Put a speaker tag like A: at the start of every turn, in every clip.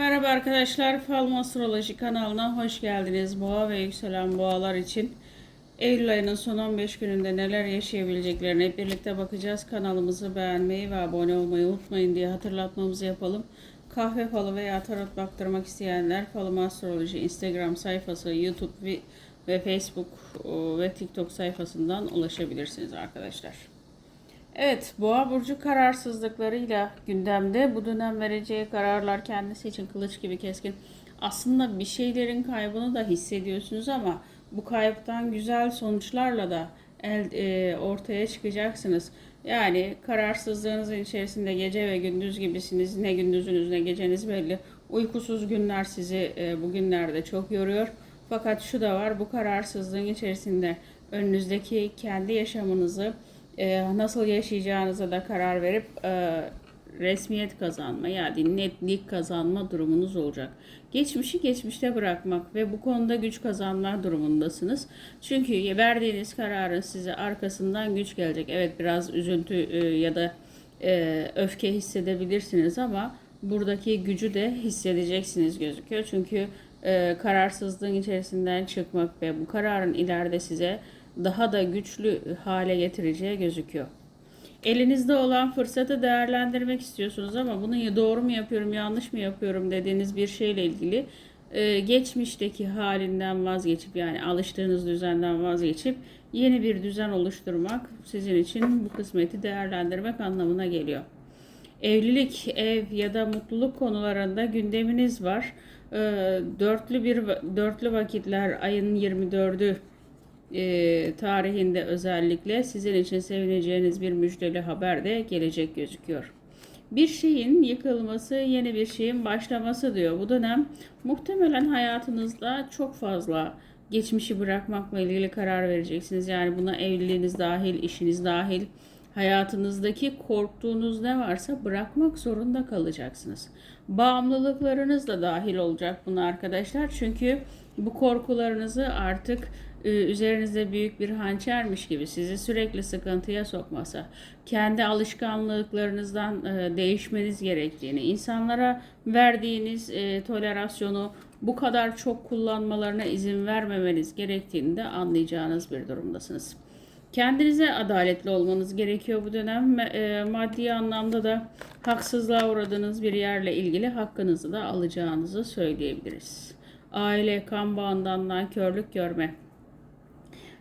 A: Merhaba arkadaşlar, Falma Astroloji kanalına hoş geldiniz. Boğa ve yükselen boğalar için Eylül ayının son 15 gününde neler yaşayabileceklerine hep birlikte bakacağız. Kanalımızı beğenmeyi ve abone olmayı unutmayın diye hatırlatmamızı yapalım. Kahve falı veya tarot baktırmak isteyenler Falma Astroloji Instagram sayfası, YouTube ve- Facebook ve TikTok sayfasından ulaşabilirsiniz arkadaşlar. Evet, Boğa burcu kararsızlıklarıyla gündemde. Bu dönem vereceği kararlar kendisi için kılıç gibi keskin. Aslında bir şeylerin kaybını da hissediyorsunuz ama bu kayıptan güzel sonuçlarla da el, e, ortaya çıkacaksınız. Yani kararsızlığınızın içerisinde gece ve gündüz gibisiniz. Ne gündüzünüz ne geceniz belli. Uykusuz günler sizi e, bugünlerde çok yoruyor. Fakat şu da var, bu kararsızlığın içerisinde önünüzdeki kendi yaşamınızı e, nasıl yaşayacağınıza da karar verip e, resmiyet kazanma yani netlik kazanma durumunuz olacak. Geçmişi geçmişte bırakmak ve bu konuda güç kazanma durumundasınız. Çünkü verdiğiniz kararın size arkasından güç gelecek. Evet biraz üzüntü e, ya da e, öfke hissedebilirsiniz ama buradaki gücü de hissedeceksiniz gözüküyor. Çünkü e, kararsızlığın içerisinden çıkmak ve bu kararın ileride size daha da güçlü hale getireceği gözüküyor. Elinizde olan fırsatı değerlendirmek istiyorsunuz ama bunu doğru mu yapıyorum, yanlış mı yapıyorum dediğiniz bir şeyle ilgili e, geçmişteki halinden vazgeçip yani alıştığınız düzenden vazgeçip yeni bir düzen oluşturmak sizin için bu kısmeti değerlendirmek anlamına geliyor. Evlilik, ev ya da mutluluk konularında gündeminiz var. E, dörtlü bir dörtlü vakitler ayın 24'ü e, tarihinde özellikle sizin için sevineceğiniz bir müjdeli haber de gelecek gözüküyor. Bir şeyin yıkılması, yeni bir şeyin başlaması diyor. Bu dönem muhtemelen hayatınızda çok fazla geçmişi bırakmakla ilgili karar vereceksiniz. Yani buna evliliğiniz dahil, işiniz dahil, hayatınızdaki korktuğunuz ne varsa bırakmak zorunda kalacaksınız. Bağımlılıklarınız da dahil olacak buna arkadaşlar. Çünkü bu korkularınızı artık üzerinizde büyük bir hançermiş gibi sizi sürekli sıkıntıya sokmasa, kendi alışkanlıklarınızdan e, değişmeniz gerektiğini, insanlara verdiğiniz e, tolerasyonu bu kadar çok kullanmalarına izin vermemeniz gerektiğini de anlayacağınız bir durumdasınız. Kendinize adaletli olmanız gerekiyor bu dönem. E, maddi anlamda da haksızlığa uğradığınız bir yerle ilgili hakkınızı da alacağınızı söyleyebiliriz. Aile, kan bağından nankörlük görme.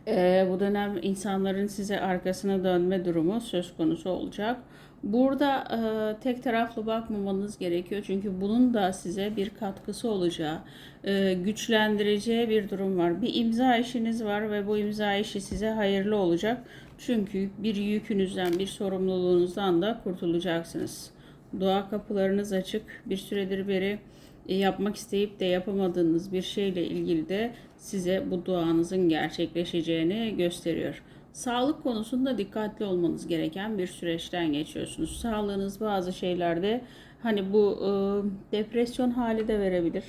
A: E, bu dönem insanların size arkasına dönme durumu söz konusu olacak. Burada e, tek taraflı bakmamanız gerekiyor çünkü bunun da size bir katkısı olacağı, e, güçlendireceği bir durum var. Bir imza işiniz var ve bu imza işi size hayırlı olacak. Çünkü bir yükünüzden, bir sorumluluğunuzdan da kurtulacaksınız. Dua kapılarınız açık. Bir süredir beri e, yapmak isteyip de yapamadığınız bir şeyle ilgili de size bu duanızın gerçekleşeceğini gösteriyor. Sağlık konusunda dikkatli olmanız gereken bir süreçten geçiyorsunuz. Sağlığınız bazı şeylerde hani bu e, depresyon hali de verebilir.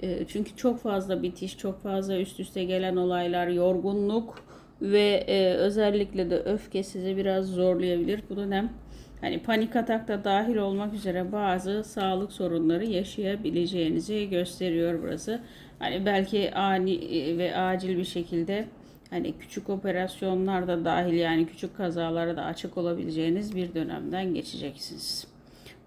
A: E, çünkü çok fazla bitiş, çok fazla üst üste gelen olaylar, yorgunluk ve e, özellikle de öfke sizi biraz zorlayabilir. Bu dönem hani panik atak da dahil olmak üzere bazı sağlık sorunları yaşayabileceğinizi gösteriyor burası. Hani belki ani e, ve acil bir şekilde hani küçük operasyonlar da dahil yani küçük kazalara da açık olabileceğiniz bir dönemden geçeceksiniz.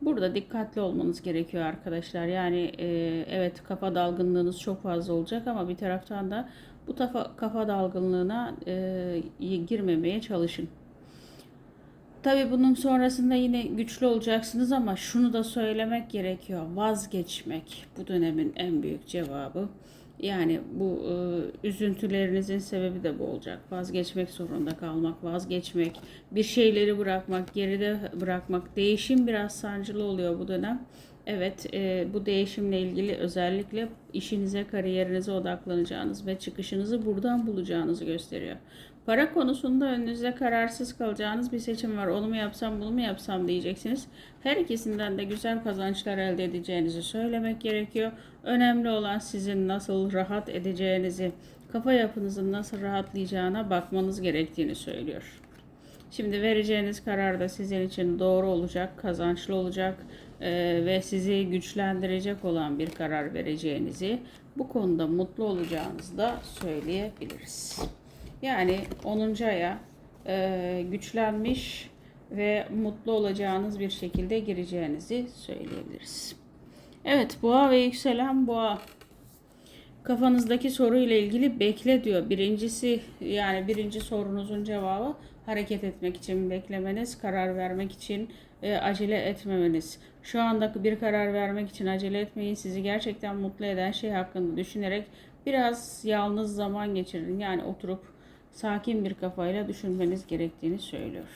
A: Burada dikkatli olmanız gerekiyor arkadaşlar. Yani e, evet kafa dalgınlığınız çok fazla olacak ama bir taraftan da bu tafa, kafa dalgınlığına e, girmemeye çalışın. Tabii bunun sonrasında yine güçlü olacaksınız ama şunu da söylemek gerekiyor. Vazgeçmek bu dönemin en büyük cevabı. Yani bu e, üzüntülerinizin sebebi de bu olacak. Vazgeçmek zorunda kalmak, vazgeçmek, bir şeyleri bırakmak, geride bırakmak. Değişim biraz sancılı oluyor bu dönem. Evet, e, bu değişimle ilgili özellikle işinize, kariyerinize odaklanacağınız ve çıkışınızı buradan bulacağınızı gösteriyor. Para konusunda önünüzde kararsız kalacağınız bir seçim var. Onu mu yapsam, bunu mu yapsam diyeceksiniz. Her ikisinden de güzel kazançlar elde edeceğinizi söylemek gerekiyor. Önemli olan sizin nasıl rahat edeceğinizi, kafa yapınızın nasıl rahatlayacağına bakmanız gerektiğini söylüyor. Şimdi vereceğiniz karar da sizin için doğru olacak, kazançlı olacak. E, ve sizi güçlendirecek olan bir karar vereceğinizi, bu konuda mutlu olacağınızı da söyleyebiliriz. Yani 10. aya e, güçlenmiş ve mutlu olacağınız bir şekilde gireceğinizi söyleyebiliriz. Evet, boğa ve yükselen boğa. Kafanızdaki soruyla ilgili bekle diyor. Birincisi yani birinci sorunuzun cevabı hareket etmek için beklemeniz, karar vermek için e, acele etmemeniz. Şu anda bir karar vermek için acele etmeyin. Sizi gerçekten mutlu eden şey hakkında düşünerek biraz yalnız zaman geçirin. Yani oturup sakin bir kafayla düşünmeniz gerektiğini söylüyor.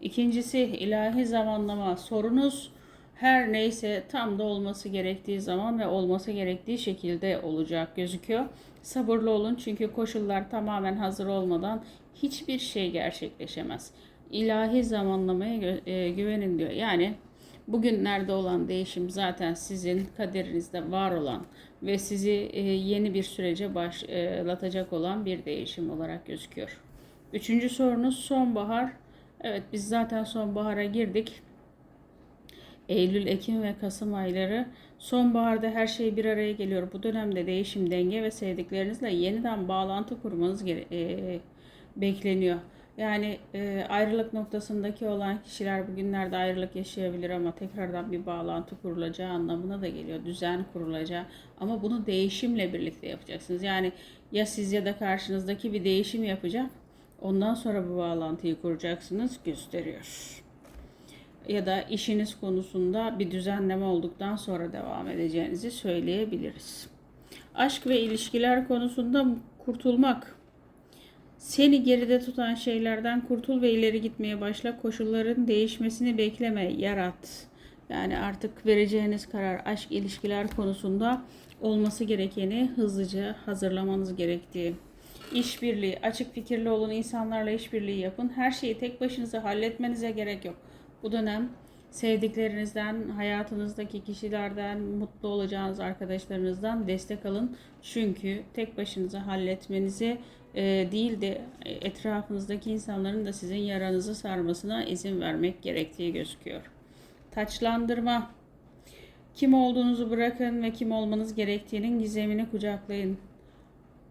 A: İkincisi ilahi zamanlama. Sorunuz her neyse tam da olması gerektiği zaman ve olması gerektiği şekilde olacak gözüküyor. Sabırlı olun çünkü koşullar tamamen hazır olmadan hiçbir şey gerçekleşemez. İlahi zamanlamaya e, güvenin diyor. Yani bugünlerde olan değişim zaten sizin kaderinizde var olan ve sizi e, yeni bir sürece başlatacak olan bir değişim olarak gözüküyor. Üçüncü sorunuz sonbahar. Evet biz zaten sonbahara girdik. Eylül, Ekim ve Kasım ayları sonbaharda her şey bir araya geliyor. Bu dönemde değişim, denge ve sevdiklerinizle yeniden bağlantı kurmanız e, bekleniyor. Yani e, ayrılık noktasındaki olan kişiler bugünlerde ayrılık yaşayabilir ama tekrardan bir bağlantı kurulacağı anlamına da geliyor. Düzen kurulacağı ama bunu değişimle birlikte yapacaksınız. Yani ya siz ya da karşınızdaki bir değişim yapacak. Ondan sonra bu bağlantıyı kuracaksınız gösteriyor ya da işiniz konusunda bir düzenleme olduktan sonra devam edeceğinizi söyleyebiliriz. Aşk ve ilişkiler konusunda kurtulmak. Seni geride tutan şeylerden kurtul ve ileri gitmeye başla. Koşulların değişmesini bekleme, yarat. Yani artık vereceğiniz karar aşk ilişkiler konusunda olması gerekeni hızlıca hazırlamanız gerektiği. İşbirliği, açık fikirli olun, insanlarla işbirliği yapın. Her şeyi tek başınıza halletmenize gerek yok. Bu dönem sevdiklerinizden, hayatınızdaki kişilerden, mutlu olacağınız arkadaşlarınızdan destek alın. Çünkü tek başınıza halletmenize e, değil de etrafınızdaki insanların da sizin yaranızı sarmasına izin vermek gerektiği gözüküyor. Taçlandırma. Kim olduğunuzu bırakın ve kim olmanız gerektiğinin gizemini kucaklayın.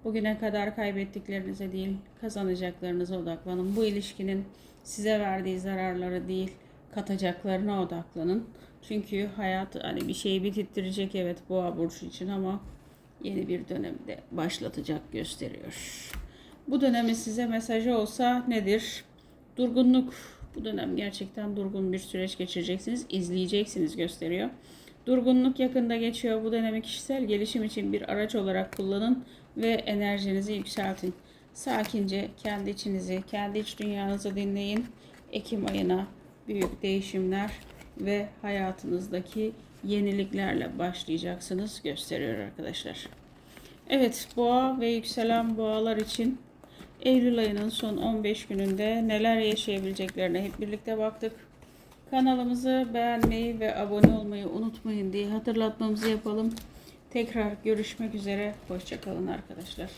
A: Bugüne kadar kaybettiklerinize değil, kazanacaklarınıza odaklanın. Bu ilişkinin size verdiği zararları değil, katacaklarına odaklanın. Çünkü hayat hani bir şeyi bitirttirecek evet boğa burcu için ama yeni bir dönemde başlatacak gösteriyor. Bu dönemi size mesajı olsa nedir? Durgunluk. Bu dönem gerçekten durgun bir süreç geçireceksiniz. izleyeceksiniz gösteriyor. Durgunluk yakında geçiyor. Bu dönemi kişisel gelişim için bir araç olarak kullanın ve enerjinizi yükseltin. Sakince kendi içinizi, kendi iç dünyanızı dinleyin. Ekim ayına büyük değişimler ve hayatınızdaki yeniliklerle başlayacaksınız gösteriyor arkadaşlar. Evet boğa ve yükselen boğalar için Eylül ayının son 15 gününde neler yaşayabileceklerine hep birlikte baktık. Kanalımızı beğenmeyi ve abone olmayı unutmayın diye hatırlatmamızı yapalım. Tekrar görüşmek üzere. Hoşçakalın arkadaşlar.